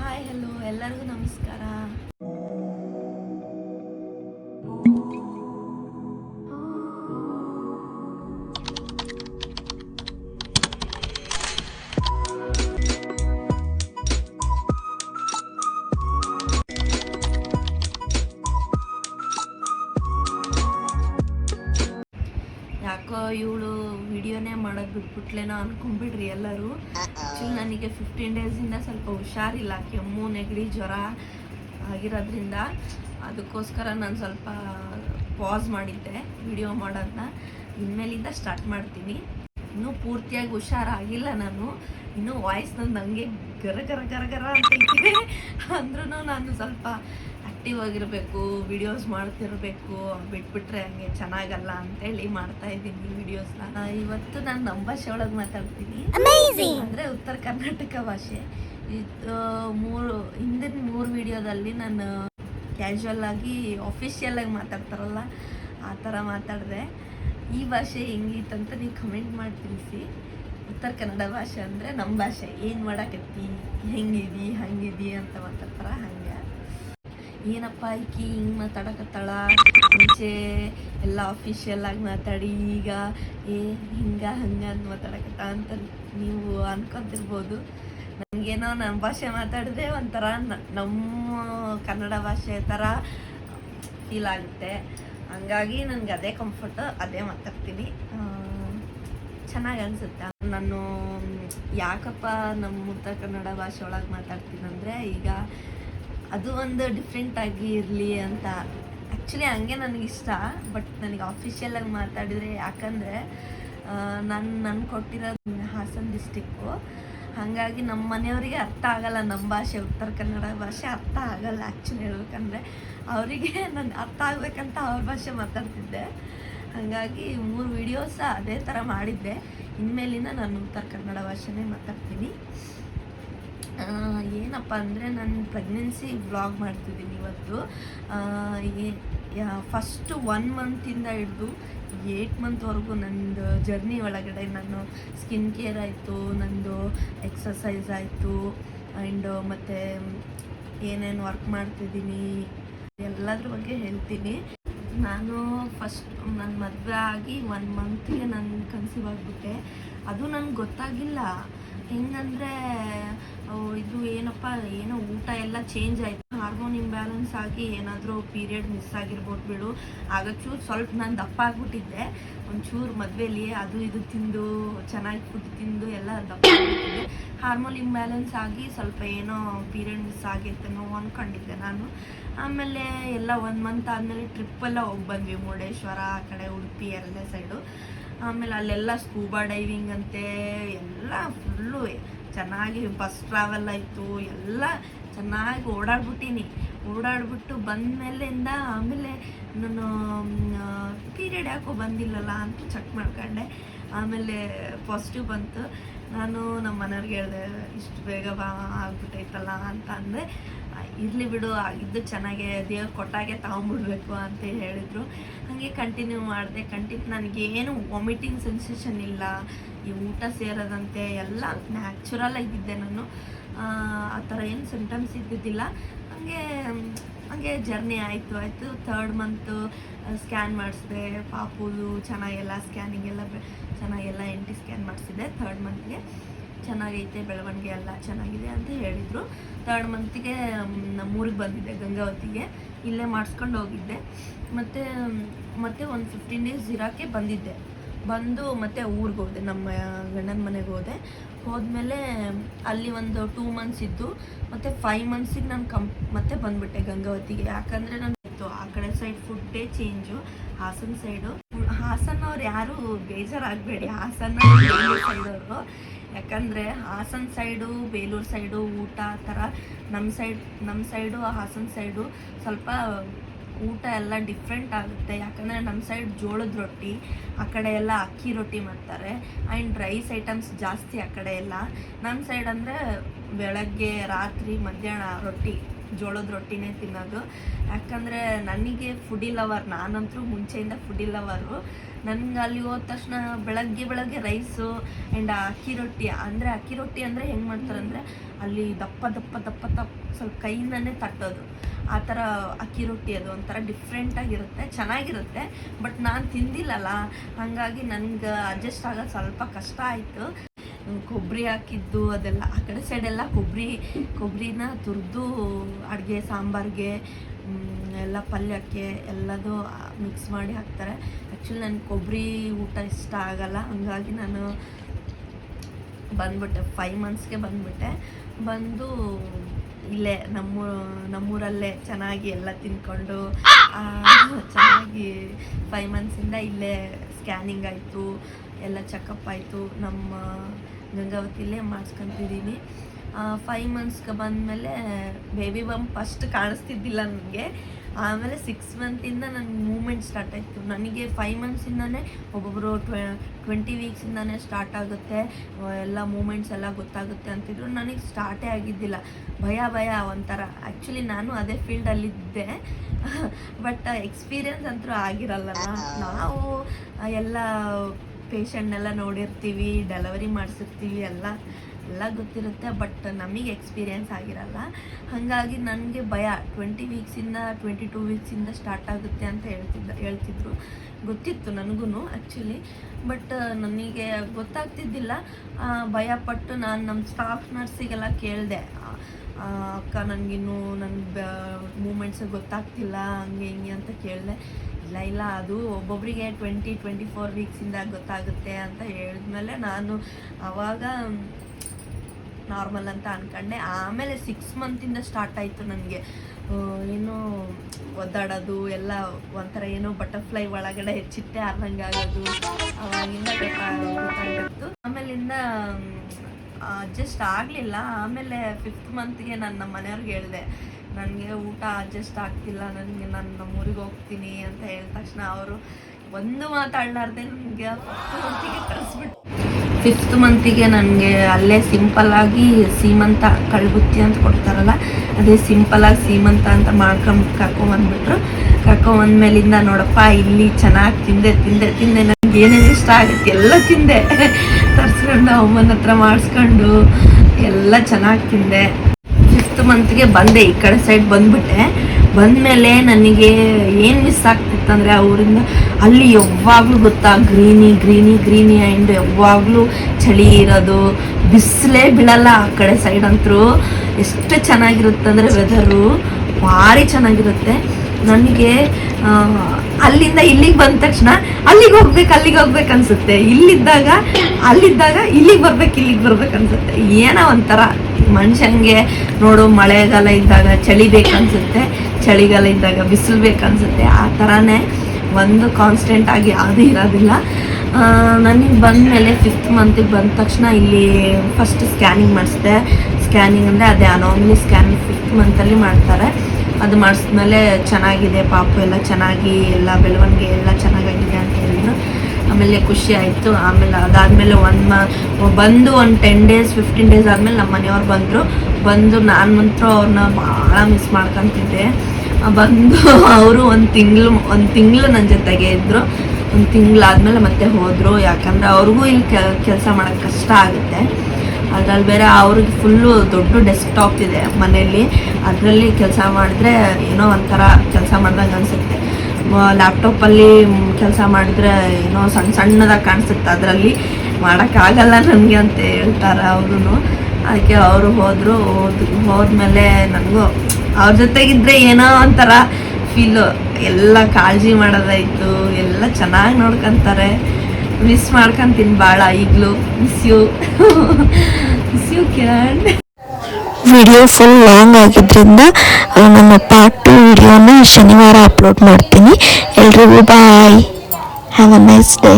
Hi hello ಎಲ್ಲರಿಗೂ ನಮಸ್ಕಾರ. ಯಾಕೋ ಇವಳು ವಿಡಿಯೋನೇ ಮಾಡೋದು ಬಿಟ್ಬಿಟ್ಲೇನೋ ಅನ್ಕೊಂಬಿಡ್ರಿ ಎಲ್ಲರೂ. ಆ್ಯಕ್ಚುಲಿ ನನಗೆ ಫಿಫ್ಟೀನ್ ಡೇಸಿಂದ ಸ್ವಲ್ಪ ಹುಷಾರಿಲ್ಲ. ಕೆಮ್ಮು, ನೆಗಡಿ, ಜ್ವರ ಆಗಿರೋದ್ರಿಂದ ಅದಕ್ಕೋಸ್ಕರ ನಾನು ಸ್ವಲ್ಪ ಪಾಸ್ ಮಾಡಿದ್ದೆ ವಿಡಿಯೋ ಮಾಡೋದನ್ನ. ಇನ್ಮೇಲಿಂದ ಸ್ಟಾರ್ಟ್ ಮಾಡ್ತೀನಿ. ಇನ್ನೂ ಪೂರ್ತಿಯಾಗಿ ಹುಷಾರಾಗಿಲ್ಲ ನಾನು. ಇನ್ನೂ ವಾಯ್ಸ್ ನಂದು ಹಂಗೆ ಗರ ಗರ ಗರ ಗರ ಅಂತ ಇದೆ ಅಂದ್ರೂ ನಾನು ಸ್ವಲ್ಪ ಆ್ಯಕ್ಟಿವ್ ಆಗಿರಬೇಕು ವಿಡಿಯೋಸ್ ಮಾಡ್ತಿರಬೇಕು ಬಿಟ್ಬಿಟ್ರೆ ಹಂಗೆ ಚೆನ್ನಾಗಲ್ಲ ಅಂತೇಳಿ ಮಾಡ್ತಾ ಇದ್ದೀನಿ ವಿಡಿಯೋಸ್ನ ಇವತ್ತು ನಾನು ನಮ್ಮ ಭಾಷೆ ಒಳಗೆ ಮಾತಾಡ್ತೀನಿ ಅಂದರೆ ಉತ್ತರ ಕರ್ನಾಟಕ ಭಾಷೆ. ಇದು ಮೂರು ಹಿಂದಿನ ಮೂರು ವಿಡಿಯೋದಲ್ಲಿ ನಾನು ಕ್ಯಾಶುವಲ್ ಆಗಿ ಅಫಿಷಿಯಲ್ ಆಗಿ ಮಾತಾಡ್ತಾರಲ್ಲ ಆ ಥರ ಮಾತಾಡಿದೆ. ಈ ಭಾಷೆ ಹೆಂಗಿತ್ತಂತ ನೀವು ಕಮೆಂಟ್ ಮಾಡಿ ತಿಳಿಸಿ. ಉತ್ತರ ಕನ್ನಡ ಭಾಷೆ ಅಂದರೆ ನಮ್ಮ ಭಾಷೆ. ಏನು ಮಾಡಾಕತ್ತಿ? ಹೆಂಗಿದಿ ಹಂಗಿದಿ ಅಂತ ಮಾತಾಡ್ತಾರ ಹಂಗೆ. ಏನಪ್ಪ ಈಕಿ ಹಿಂಗೆ ಮಾತಾಡಕತ್ತಾಳ? ಮುಂಚೆ ಎಲ್ಲ ಅಫಿಷಿಯಲ್ ಆಗಿ ಮಾತಾಡಿ, ಈಗ ಏ ಹಿಂಗ, ಹಂಗ ಅಂತ ಮಾತಾಡಕತ್ತ ಅಂತ ನೀವು ಅನ್ಕೊಂತಿರ್ಬೋದು. ನನಗೇನೋ ನಮ್ಮ ಭಾಷೆ ಮಾತಾಡಿದ್ರೆ ಒಂಥರ ನಮ್ಮ ಕನ್ನಡ ಭಾಷೆ ಥರ ಫೀಲ್ ಆಗುತ್ತೆ. ಹಂಗಾಗಿ ನನಗೆ ಅದೇ ಕಂಫರ್ಟ್ ಅದೇ ಮಾತಾಡ್ತೀನಿ. ಚೆನ್ನಾಗಿ ಅನಿಸುತ್ತೆ. ನಾನು ಯಾಕಪ್ಪ ನಮ್ಮ ಉತ್ತರ ಕನ್ನಡ ಭಾಷೆ ಒಳಗೆ ಮಾತಾಡ್ತೀನಿ ಅಂದರೆ ಈಗ ಅದು ಒಂದು ಡಿಫ್ರೆಂಟ್ ಆಗಿ ಇರಲಿ ಅಂತ. ಆ್ಯಕ್ಚುಲಿ ಹಂಗೆ ನನಗಿಷ್ಟ ಬಟ್ ನನಗೆ ಅಫಿಷಿಯಲಾಗಿ ಮಾತಾಡಿದರೆ ಯಾಕಂದರೆ ನಾನು ನಾನು ಕೊಟ್ಟಿರೋದು ಹಾಸನ ಡಿಸ್ಟಿಕ್ಕು ಹಾಗಾಗಿ ನಮ್ಮ ಮನೆಯವರಿಗೆ ಅರ್ಥ ಆಗಲ್ಲ ನಮ್ಮ ಭಾಷೆ, ಉತ್ತರ ಕನ್ನಡ ಭಾಷೆ ಅರ್ಥ ಆಗಲ್ಲ ಆ್ಯಕ್ಚುಲಿ ಹೇಳ್ಬೇಕಂದ್ರೆ. ಅವರಿಗೆ ನಾನು ಅರ್ಥ ಆಗಬೇಕಂತ ಅವ್ರ ಭಾಷೆ ಮಾತಾಡ್ತಿದ್ದೆ. ಹಾಗಾಗಿ ಮೂರು ವಿಡಿಯೋಸ ಅದೇ ಥರ ಮಾಡಿದ್ದೆ. ಇನ್ಮೇಲಿಂದ ನಾನು ಉತ್ತರ ಕನ್ನಡ ಭಾಷೆನೇ ಮಾತಾಡ್ತೀನಿ. ಏನಪ್ಪ ಅಂದರೆ ನಾನು ಪ್ರೆಗ್ನೆನ್ಸಿ ವ್ಲಾಗ್ ಮಾಡ್ತಿದ್ದೀನಿ ಇವತ್ತು. ಫಸ್ಟು ಒನ್ ಮಂತಿಂದ ಹಿಡಿದು ಏಯ್ಟ್ ಮಂತ್ವರೆಗೂ ನಂದು ಜರ್ನಿ ಒಳಗಡೆ ನಾನು ಸ್ಕಿನ್ ಕೇರ್ ಆಯಿತು, ನಂದು ಎಕ್ಸಸೈಸ್ ಆಯಿತು ಆ್ಯಂಡ್ ಮತ್ತು ಏನೇನು ವರ್ಕ್ ಮಾಡ್ತಿದ್ದೀನಿ, ಎಲ್ಲದ್ರ ಬಗ್ಗೆ ಹೇಳ್ತೀನಿ. ನಾನು ಫಸ್ಟ್ ನನ್ನ ಮದುವೆ ಆಗಿ ಒನ್ ಮಂತಿಗೆ ನಾನು ಕನ್ಸೀವ್ ಆಗಿಬಿಟ್ಟೆ. ಅದು ನನಗೆ ಗೊತ್ತಾಗಿಲ್ಲ. ಹೆಂಗಂದರೆ ಇದು ಏನಪ್ಪ, ಏನೋ ಊಟ ಎಲ್ಲ ಚೇಂಜ್ ಆಯಿತು. ಹಾರ್ಮೋನ್ ಇಂಬ್ಯಾಲೆನ್ಸ್ ಆಗಿ ಏನಾದರೂ ಪೀರಿಯಡ್ ಮಿಸ್ ಆಗಿರ್ಬೋದು ಬಿಡು. ಆಗ ಚೂರು ಸ್ವಲ್ಪ ನಾನು ದಪ್ಪ ಆಗಿಬಿಟ್ಟಿದ್ದೆ. ಒಂಚೂರು ಮದುವೆಯಲ್ಲಿ ಅದು ಇದು ತಿಂದು, ಚೆನ್ನಾಗಿ ಫುಡ್ ತಿಂದು ಎಲ್ಲ ದಪ್ಪ ಆಗಿಬಿಟ್ಟಿದ್ದೆ. ಹಾರ್ಮೋನ್ ಇಂಬ್ಯಾಲೆನ್ಸ್ ಆಗಿ ಸ್ವಲ್ಪ ಏನೋ ಪೀರಿಯಡ್ ಮಿಸ್ ಆಗಿರ್ತೇನೋ ಅಂದ್ಕೊಂಡಿದ್ದೆ ನಾನು. ಆಮೇಲೆ ಎಲ್ಲ ಒಂದು ಮಂತ್ ಆದಮೇಲೆ ಟ್ರಿಪ್ಪೆಲ್ಲ ಹೋಗಿ ಬಂದ್ವಿ ಮುರುಡೇಶ್ವರ, ಆ ಕಡೆ ಉಡುಪಿ ಎಲ್ಲ ಸೈಡು ಆಮೇಲೆ ಅಲ್ಲೆಲ್ಲ ಸ್ಕೂಬಾ ಡೈವಿಂಗ್ ಅಂತೆ, ಎಲ್ಲ ಫುಲ್ಲು ಚೆನ್ನಾಗಿ ಬಸ್ ಟ್ರಾವೆಲ್ ಆಯಿತು, ಎಲ್ಲ ಚೆನ್ನಾಗಿ ಓಡಾಡ್ಬಿಟ್ಟಿನಿ. ಓಡಾಡ್ಬಿಟ್ಟು ಬಂದಮೇಲಿಂದ ಆಮೇಲೆ ನಾನು ಪೀರಿಯಡ್ ಯಾಕೋ ಬಂದಿಲ್ಲಲ್ಲ ಅಂತ ಚೆಕ್ ಮಾಡ್ಕೊಂಡೆ. ಆಮೇಲೆ ಪಾಸಿಟಿವ್ ಬಂತು. ನಾನು ನಮ್ಮ ಮನೆಯವ್ರಿಗೆ ಹೇಳಿದೆ, ಇಷ್ಟು ಬೇಗ ಬಾ ಆಗ್ಬಿಟ್ಟೈತಲ್ಲ ಅಂತ ಅಂದೆ. ಇರಲಿ ಬಿಡು ಆಗಿದ್ದು ಚೆನ್ನಾಗೆ ದೇವ್ರು ಕೊಟ್ಟಾಗೆ ತಗೊಂಬಿಡ್ಬೇಕು ಅಂತ ಹೇಳಿದರು. ಹಾಗೆ ಕಂಟಿನ್ಯೂ ಮಾಡಿದೆ ಕಂಟಿನ್ಯೂ ಏನು ವಾಮಿಟಿಂಗ್ ಸೆನ್ಸೇಷನ್ ಇಲ್ಲ, ಈ ಊಟ ಸೇರೋದಂತೆ ಎಲ್ಲ ನ್ಯಾಚುರಲ್ ಆಗಿದ್ದೆ ನಾನು. ಆ ಥರ ಏನು ಸಿಂಟಮ್ಸ್ ಇದ್ದಿದ್ದಿಲ್ಲ. ಹಾಗೆ ಹಾಗೆ ಜರ್ನಿ ಆಯಿತು ಆಯಿತು. ಥರ್ಡ್ ಮಂತು ಸ್ಕ್ಯಾನ್ ಮಾಡಿಸಿದೆ. ಪಾಪುದು ಚೆನ್ನಾಗೆಲ್ಲ ಸ್ಕ್ಯಾನಿಂಗ್ ಎಲ್ಲ ಬೆ- ಚೆನ್ನಾಗೆಲ್ಲ ಎಂಟಿ ಸ್ಕ್ಯಾನ್ ಮಾಡಿಸಿದೆ ಥರ್ಡ್ ಮಂತ್ಗೆ ಚೆನ್ನಾಗೈತೆ, ಬೆಳವಣಿಗೆ ಎಲ್ಲ ಚೆನ್ನಾಗಿದೆ ಅಂತ ಹೇಳಿದರು. ಥರ್ಡ್ ಮಂತಿಗೆ ನಮ್ಮೂರಿಗೆ ಬಂದಿದ್ದೆ, ಗಂಗಾವತಿಗೆ. ಇಲ್ಲೇ ಮಾಡಿಸ್ಕೊಂಡು ಹೋಗಿದ್ದೆ. ಮತ್ತು ಮತ್ತೆ ಒಂದು ಫಿಫ್ಟೀನ್ ಡೇಸ್ ಇರೋಕ್ಕೆ ಬಂದಿದ್ದೆ. ಬಂದು ಮತ್ತೆ ಊರಿಗೆ ಹೋದೆ, ನಮ್ಮ ಗಂಡನ ಮನೆಗೆ ಹೋದೆ. ಹೋದ್ಮೇಲೆ, ಅಲ್ಲಿ ಒಂದು ಟೂ ಮಂತ್ಸ್ ಇದ್ದು, ಮತ್ತು ಫೈವ್ ಮಂತ್ಸಿಗೆ ನಾನು ಕಂಪ್, ಮತ್ತೆ ಬಂದುಬಿಟ್ಟೆ ಗಂಗಾವತಿಗೆ. ಯಾಕಂದರೆ ನಾನು ಇತ್ತು, ಆ ಕಡೆ ಸೈಡ್ ಫುಡ್ಡೇ ಚೇಂಜು ಹಾಸನ ಸೈಡು ಹಾಸನವ್ರು ಯಾರು ಬೇಜಾರಾಗಬೇಡಿ. ಹಾಸನ ಸೈಡವರು ಯಾಕಂದರೆ ಹಾಸನ ಸೈಡು, ಬೇಲೂರು ಸೈಡು ಊಟ ಆ ಥರ ನಮ್ಮ ಸೈಡ್ ನಮ್ಮ ಸೈಡು, ಹಾಸನ ಸೈಡು ಸ್ವಲ್ಪ ಊಟ ಎಲ್ಲ ಡಿಫ್ರೆಂಟ್ ಆಗುತ್ತೆ. ಯಾಕಂದರೆ ನಮ್ಮ ಸೈಡ್ ಜೋಳದ ರೊಟ್ಟಿ, ಆ ಕಡೆ ಎಲ್ಲ ಅಕ್ಕಿ ರೊಟ್ಟಿ ಮಾಡ್ತಾರೆ. ಆ್ಯಂಡ್ ರೈಸ್ ಐಟಮ್ಸ್ ಜಾಸ್ತಿ ಆ ಕಡೆ ಎಲ್ಲ. ನಮ್ಮ ಸೈಡ್ ಅಂದರೆ ಬೆಳಗ್ಗೆ, ರಾತ್ರಿ, ಮಧ್ಯಾಹ್ನ ರೊಟ್ಟಿ. ಜೋಳದ ರೊಟ್ಟಿನೇ ತಿನ್ನೋದು. ಯಾಕಂದರೆ ನನಗೆ ಫುಡಿ ಲವರ್ ನಾನಂತರೂ ಮುಂಚೆಯಿಂದ ಫುಡಿ ಲವರು ನನಗೆ ಅಲ್ಲಿ ಹೋದ ತಕ್ಷಣ ಬೆಳಗ್ಗೆ ಬೆಳಗ್ಗೆ ರೈಸು ಆ್ಯಂಡ್ ಅಕ್ಕಿ ರೊಟ್ಟಿ. ಅಂದರೆ ಅಕ್ಕಿ ರೊಟ್ಟಿ ಅಂದರೆ ಹೆಂಗೆ ಮಾಡ್ತಾರಂದರೆ ಅಲ್ಲಿ ದಪ್ಪ ದಪ್ಪ ದಪ್ಪ ದಪ್ಪ ಸ್ವಲ್ಪ ಕೈಯಿಂದನೇ ತಟ್ಟೋದು ಆ ಥರ ಅಕ್ಕಿ ರೊಟ್ಟಿ ಅದು ಒಂಥರ ಡಿಫ್ರೆಂಟಾಗಿರುತ್ತೆ ಚೆನ್ನಾಗಿರುತ್ತೆ. ಬಟ್ ನಾನು ತಿಂದಿಲ್ಲಲ್ಲ. ಹಾಗಾಗಿ ನನಗೆ ಅಡ್ಜಸ್ಟ್ ಆಗೋದು ಸ್ವಲ್ಪ ಕಷ್ಟ ಆಯಿತು. ಕೊಬ್ಬರಿ ಹಾಕಿದ್ದು, ಅದೆಲ್ಲ ಆ ಕಡೆ ಸೈಡೆಲ್ಲ ಕೊಬ್ಬರಿ, ಕೊಬ್ಬರಿನ ತುರಿದು ಅಡುಗೆ, ಸಾಂಬಾರಿಗೆ ಎಲ್ಲ ಪಲ್ಯಕ್ಕೆ ಎಲ್ಲದೂ ಮಿಕ್ಸ್ ಮಾಡಿ ಹಾಕ್ತಾರೆ. ಆ್ಯಕ್ಚುಲಿ ನನಗೆ ಕೊಬ್ಬರಿ ಊಟ ಇಷ್ಟ ಆಗಲ್ಲ. ಹಂಗಾಗಿ ನಾನು ಬಂದ್ಬಿಟ್ಟೆ ಫೈವ್ ಮಂತ್ಸ್ಗೆ ಬಂದ್ಬಿಟ್ಟೆ. ಬಂದು ಇಲ್ಲೇ ನಮ್ಮ, ನಮ್ಮೂರಲ್ಲೇ ಚೆನ್ನಾಗಿ ಎಲ್ಲ ತಿನ್ಕೊಂಡು ಚೆನ್ನಾಗಿ ಫೈವ್ ಮಂತ್ಸಿಂದ ಇಲ್ಲೇ ಸ್ಕ್ಯಾನಿಂಗ್ ಆಯಿತು, ಎಲ್ಲ ಚೆಕಪ್ ಆಯಿತು. ನಮ್ಮ ಗಂಗಾವತಿಲೇ ಮಾಡ್ಸ್ಕೊತಿದ್ದೀನಿ. ಫೈವ್ ಮಂತ್ಸ್ಗೆ ಬಂದಮೇಲೆ ಬೇಬಿ ಬಂಪ್ ಫಸ್ಟ್ ಕಾಣಿಸ್ತಿದ್ದಿಲ್ಲ ನನಗೆ. ಆಮೇಲೆ ಸಿಕ್ಸ್ ಮಂತಿಂದ ನನಗೆ ಮೂಮೆಂಟ್ ಸ್ಟಾರ್ಟ್ ಆಯಿತು. ನನಗೆ ಫೈವ್ ಮಂತ್ಸಿಂದನೇ ಒಬ್ಬೊಬ್ಬರು ಟ್ವೆ ಟ್ವೆಂಟಿ ವೀಕ್ಸಿಂದನೇ ಸ್ಟಾರ್ಟ್ ಆಗುತ್ತೆ. ಎಲ್ಲ ಮೂಮೆಂಟ್ಸ್ ಎಲ್ಲ ಗೊತ್ತಾಗುತ್ತೆ ಅಂತಿದ್ರು. ನನಗೆ ಸ್ಟಾರ್ಟೇ ಆಗಿದ್ದಿಲ್ಲ. ಭಯ ಭಯ ಒಂಥರ. ಆ್ಯಕ್ಚುಲಿ ನಾನು ಅದೇ ಫೀಲ್ಡಲ್ಲಿದ್ದೆ ಬಟ್ ಎಕ್ಸ್ಪೀರಿಯನ್ಸ್ ಅಂತೂ ಆಗಿರಲ್ಲ. ನಾವು ಎಲ್ಲ ಪೇಷಂಟ್ನೆಲ್ಲ ನೋಡಿರ್ತೀವಿ ಡೆಲಿವರಿ ಮಾಡಿಸಿರ್ತೀವಿ ಎಲ್ಲ. ಎಲ್ಲ ಗೊತ್ತಿರುತ್ತೆ ಬಟ್ ನಮಗೆ ಎಕ್ಸ್ಪೀರಿಯೆನ್ಸ್ ಆಗಿರಲ್ಲ. ಹಾಗಾಗಿ ನನಗೆ ಭಯ. ಟ್ವೆಂಟಿ ವೀಕ್ಸಿಂದ ಟ್ವೆಂಟಿ ಟೂ ವೀಕ್ಸಿಂದ ಸ್ಟಾರ್ಟ್ ಆಗುತ್ತೆ ಅಂತ ಹೇಳ್ತಿದ್ದ, ಹೇಳ್ತಿದ್ರು. ಗೊತ್ತಿತ್ತು ನನಗೂ ಆ್ಯಕ್ಚುಲಿ ಬಟ್ ನನಗೆ ಗೊತ್ತಾಗ್ತಿದ್ದಿಲ್ಲ. ಭಯಪಟ್ಟು ನಾನು ನಮ್ಮ ಸ್ಟಾಫ್ ನರ್ಸಿಗೆಲ್ಲ ಕೇಳಿದೆ. ಅಕ್ಕ ನನಗಿನ್ನೂ ನನ್ನ ಮೂಮೆಂಟ್ಸ್ ಗೊತ್ತಾಗ್ತಿಲ್ಲ, ಹಂಗೆ ಹಿಂಗೆ ಅಂತ ಕೇಳಿದೆ. ಇಲ್ಲ ಇಲ್ಲ, ಅದು ಒಬ್ಬೊಬ್ಬರಿಗೆ ಟ್ವೆಂಟಿ ಟ್ವೆಂಟಿ ಫೋರ್ ವೀಕ್ಸಿಂದ ಗೊತ್ತಾಗುತ್ತೆ ಅಂತ ಹೇಳಿದ್ಮೇಲೆ ನಾನು ಆವಾಗ ನಾರ್ಮಲ್ ಅಂತ ಅನ್ಕೊಂಡೆ. ಆಮೇಲೆ ಸಿಕ್ಸ್ ಮಂತಿಂದ ಸ್ಟಾರ್ಟ್ ಆಯಿತು ನನಗೆ. ಏನು ಒದ್ದಾಡೋದು, ಎಲ್ಲ ಒಂಥರ ಏನೋ ಬಟರ್ಫ್ಲೈ ಒಳಗಡೆ ಚಿಟ್ಟೆ ಆರ್ದಂಗೆ ಆಗೋದು, ಅವಾಗಿಂದ ಗೊತ್ತಾ- ಗೊತ್ತಾಗಿತ್ತು ಆಮೇಲಿಂದ ಅಡ್ಜಸ್ಟ್ ಆಗಲಿಲ್ಲ. ಆಮೇಲೆ ಫಿಫ್ತ್ ಮಂತ್ಗೆ ನಾನು ನಮ್ಮ ಮನೆಯವ್ರಿಗೆ ಹೇಳಿದೆ. ನನಗೆ ಊಟ ಅಡ್ಜಸ್ಟ್ ಆಗ್ತಿಲ್ಲ, ನನಗೆ ನಾನು ನಮ್ಮೂರಿಗೆ ಹೋಗ್ತೀನಿ ಅಂತ ಹೇಳಿದ ತಕ್ಷಣ ಅವರು ಒಂದು ಮಾತಾಡಲಾರ್ದೆ ನನಗೆ ಫಿಫ್ತ್ ಮಂತಿಗೆ ಕಳಿಸ್ಬಿಟ್ಟು ಫಿಫ್ತ್ ಮಂತಿಗೆ ನನಗೆ ಅಲ್ಲೇ ಸಿಂಪಲ್ ಆಗಿ ಸೀಮಂತ ಕಳ್ಬುತ್ತಿ ಅಂತ ಕೊಡ್ತಾರಲ್ಲ, ಅದೇ ಸಿಂಪಲ್ ಆಗಿ ಸೀಮಂತ ಅಂತ ಮಾಡ್ಕೊಂಡು ಕರ್ಕೊಂಬಂದ್ಬಿಟ್ರು ಕರ್ಕೊಂಬಂದ್ಮೇಲಿಂದ ನೋಡಪ್ಪ, ಇಲ್ಲಿ ಚೆನ್ನಾಗಿ ತಿಂದೆ ತಿಂದೆ ತಿಂದೆ ನನಗೆ ಏನೇನು ಇಷ್ಟ ಆಗುತ್ತೆ ಎಲ್ಲ ತಿಂದೆ. ತರಿಸ್ಕೊಂಡು ಅಮ್ಮನ ಹತ್ರ ಮಾಡಿಸ್ಕೊಂಡು ಎಲ್ಲ ಚೆನ್ನಾಗಿ ತಿಂದೆ. ಫಿಫ್ತ್ ಮಂತ್ಗೆ ಬಂದೆ, ಈ ಕಡೆ ಸೈಡ್ ಬಂದ್ಬಿಟ್ಟೆ. ಬಂದಮೇಲೆ ನನಗೆ ಏನು ಮಿಸ್ ಆಗ್ತಿತ್ತಂದರೆ ಆ ಊರಿಂದ ಅಲ್ಲಿ ಯಾವಾಗಲೂ ಗೊತ್ತಾ, ಗ್ರೀನಿ ಗ್ರೀನಿ ಗ್ರೀನಿ ಆ್ಯಂಡ್ ಯಾವಾಗಲೂ ಚಳಿ ಇರೋದು, ಬಿಸಿಲೇ ಬೀಳಲ್ಲ ಆ ಕಡೆ ಸೈಡ್ ಅಂತರೂ ಎಷ್ಟು ಚೆನ್ನಾಗಿರುತ್ತೆ ಅಂದರೆ ವೆದರು ಭಾರಿ ಚೆನ್ನಾಗಿರುತ್ತೆ. ನನಗೆ ಅಲ್ಲಿಂದ ಇಲ್ಲಿಗೆ ಬಂದ ತಕ್ಷಣ ಅಲ್ಲಿಗೆ ಹೋಗ್ಬೇಕು ಅಲ್ಲಿಗೆ ಹೋಗ್ಬೇಕು ಅನ್ಸುತ್ತೆ. ಇಲ್ಲಿದ್ದಾಗ, ಅಲ್ಲಿದ್ದಾಗ ಇಲ್ಲಿಗೆ ಬರ್ಬೇಕು ಇಲ್ಲಿಗೆ ಬರ್ಬೇಕು ಅನ್ಸುತ್ತೆ. ಏನೋ ಒಂಥರ ಮನುಷ್ಯಂಗೆ ನೋಡು ಮಳೆಗಾಲ ಇದ್ದಾಗ ಚಳಿ ಬೇಕನ್ಸುತ್ತೆ. ಚಳಿಗಾಲ ಇದ್ದಾಗ ಬಿಸಿಲು ಬೇಕನ್ಸುತ್ತೆ. ಆ ಥರನೇ ಒಂದು ಕಾನ್ಸ್ಟೆಂಟ್ ಆಗಿ ಯಾವುದೂ ಇರೋದಿಲ್ಲ. ನನಗೆ ಬಂದಮೇಲೆ ಫಿಫ್ತ್ ಮಂತಿಗೆ ಬಂದ ತಕ್ಷಣ ಇಲ್ಲಿ ಫಸ್ಟ್ ಸ್ಕ್ಯಾನಿಂಗ್ ಮಾಡಿಸಿದೆ. ಸ್ಕ್ಯಾನಿಂಗ್ ಅಂದರೆ ಅದೇ ಅನೋಮಲಿ ಸ್ಕ್ಯಾನ್ ಫಿಫ್ತ್ ಮಂತಲ್ಲಿ ಮಾಡ್ತಾರೆ. ಅದು ಮಾಡಿಸಿದ್ಮೇಲೆ ಚೆನ್ನಾಗಿದೆ ಪಾಪು, ಎಲ್ಲ ಚೆನ್ನಾಗಿ, ಎಲ್ಲ ಬೆಳವಣಿಗೆ ಎಲ್ಲ ಚೆನ್ನಾಗಾಗಿದೆ ಅಂತ ಹೇಳಿದ್ರು. ಆಮೇಲೆ ಖುಷಿ ಆಯಿತು. ಆಮೇಲೆ ಅದಾದಮೇಲೆ ಒಂದು ಮ, ಬಂದು ಒಂದು ಟೆನ್ ಡೇಸ್ ಫಿಫ್ಟೀನ್ ಡೇಸ್ ಆದಮೇಲೆ ನಮ್ಮ ಮನೆಯವ್ರು ಬಂದರು. ಬಂದು ನಾನು ಮಂತ್ರ ಅವ್ರನ್ನ ಮಿಸ್ ಮಾಡ್ಕೊತಿದ್ದೆ. ಬಂದು ಅವರು ಒಂದು ತಿಂಗಳು ಒಂದು ತಿಂಗಳು ನನ್ನ ಜೊತೆಗೆ ಇದ್ದರು ಒಂದು ಆದಮೇಲೆ ಮತ್ತೆ ಹೋದರು. ಯಾಕಂದರೆ ಅವ್ರಿಗೂ ಇಲ್ಲಿ ಕೆಲಸ ಮಾಡೋಕ್ಕೆ ಕಷ್ಟ ಆಗುತ್ತೆ. ಅದ್ರಲ್ಲಿ ಬೇರೆ ಅವ್ರಿಗೆ ಫುಲ್ಲು ದೊಡ್ಡ ಡೆಸ್ಕ್ಟಾಪ್ ಇದೆ ಮನೆಯಲ್ಲಿ. ಅದರಲ್ಲಿ ಕೆಲಸ ಮಾಡಿದ್ರೆ ಏನೋ ಒಂಥರ ಕೆಲಸ ಮಾಡ್ದಂಗೆ ಅನಿಸುತ್ತೆ. ಲ್ಯಾಪ್ಟಾಪಲ್ಲಿ ಕೆಲಸ ಮಾಡಿದ್ರೆ ಏನೋ ಸಣ್ಣ ಸಣ್ಣದಾಗಿ ಕಾಣಿಸುತ್ತೆ ಅದರಲ್ಲಿ. ಮಾಡೋಕ್ಕಾಗಲ್ಲ ನನಗೆ ಅಂತ ಹೇಳ್ತಾರೆ ಅವರು ಅದಕ್ಕೆ ಅವರು ಹೋದರು, ಹೋದ್, ಹೋದ್ಮೇಲೆ ನನಗೂ ಅವ್ರ ಜೊತೆಗಿದ್ರೆ ಏನೋ ಒಂಥರ ಫೀಲು ಎಲ್ಲ ಕಾಳಜಿ ಮಾಡೋದಾಯಿತು, ಎಲ್ಲ ಚೆನ್ನಾಗಿ ನೋಡ್ಕೊಂತಾರೆ. ಮಿಸ್ ಮಾಡ್ಕೊಂತೀನಿ ಭಾಳ ಈಗಲೂ. Miss you miss you Kiran. Video full long ಆಗಿದ್ದರಿಂದ ನಮ್ಮ ಪಾರ್ಟ್ ಟು ವಿಡಿಯೋನ ಶನಿವಾರ ಅಪ್ಲೋಡ್ ಮಾಡ್ತೀನಿ. ಎಲ್ರಿಗೂ bye have a nice day